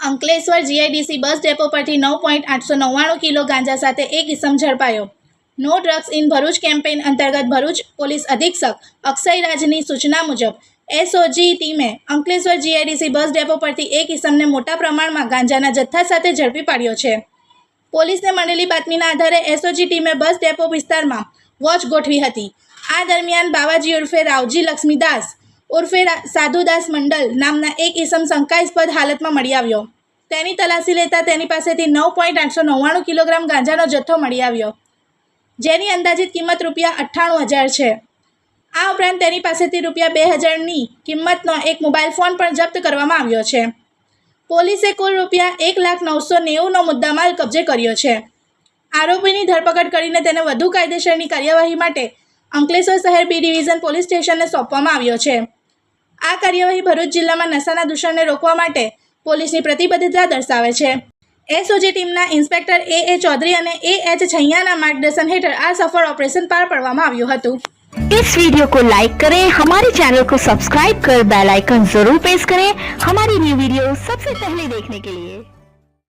Ankleshwar GIDC bus depot પરથી નવ point આઠસો નવ્વાણું કિલો ગાંજા સાથે એક ઇસમ ઝડપાયો. No drugs in Bharuch campaign અંતર્ગત ભરૂચ પોલીસ અધિક્ષક અક્ષય રાજની સૂચના મુજબ એસઓજી ટીમે અંકલેશ્વર જીઆઈડીસી બસ ડેપો પરથી એક ઇસમને મોટા પ્રમાણમાં ગાંજાના જથ્થા સાથે ઝડપી પાડ્યો છે. પોલીસને મળેલી બાતમીના આધારે એસઓજી ટીમે બસ ડેપો વિસ્તારમાં વોચ ગોઠવી હતી. આ દરમિયાન બાવાજી ઉર્ફે રાવજી લક્ષ્મીદાસ ઉર્ફે સાધુદાસ મંડલ નામના એક ઇસમ શંકાસ્પદ હાલતમાં મળી આવ્યો. તેની તલાશી લેતા તેની પાસેથી નવ પોઈન્ટ આઠસો નવ્વાણું કિલોગ્રામ ગાંજાનો જથ્થો મળી આવ્યો. જેની અંદાજિત કિંમત રૂપિયા અઠ્ઠાણું હજાર છે. આ ઉપરાંત તેની પાસેથી રૂપિયા બે હજારની કિંમતનો એક મોબાઈલ ફોન પણ જપ્ત કરવામાં આવ્યો છે. પોલીસે કુલ રૂપિયા એક લાખ નવસો નેવુંનો મુદ્દામાલ કબજે કર્યો છે. આરોપીની ધરપકડ કરીને તેને વધુ કાયદેસરની કાર્યવાહી માટે અંકલેશ્વર શહેર બી ડિવિઝન પોલીસ સ્ટેશનને સોંપવામાં આવ્યો છે. આ કાર્યવાહી ભરૂચ જિલ્લામાં નશાના દૂષણને રોકવા માટે પોલીસની પ્રતિબદ્ધતા દર્શાવે છે એસઓજી ટીમના ઇન્સ્પેક્ટર એ એ ચૌધરી અને એ એચ છૈયાના માર્ગદર્શન હેઠળ આ સફળ ઓપરેશન પાર પાડવામાં આવ્યું હતું इस वीडियो को लाइक करें हमारे चैनल को सब्सक्राइब कर बेल आइकन जरूर प्रेस करें हमारी न्यू वीडियो सबसे पहले देखने के लिए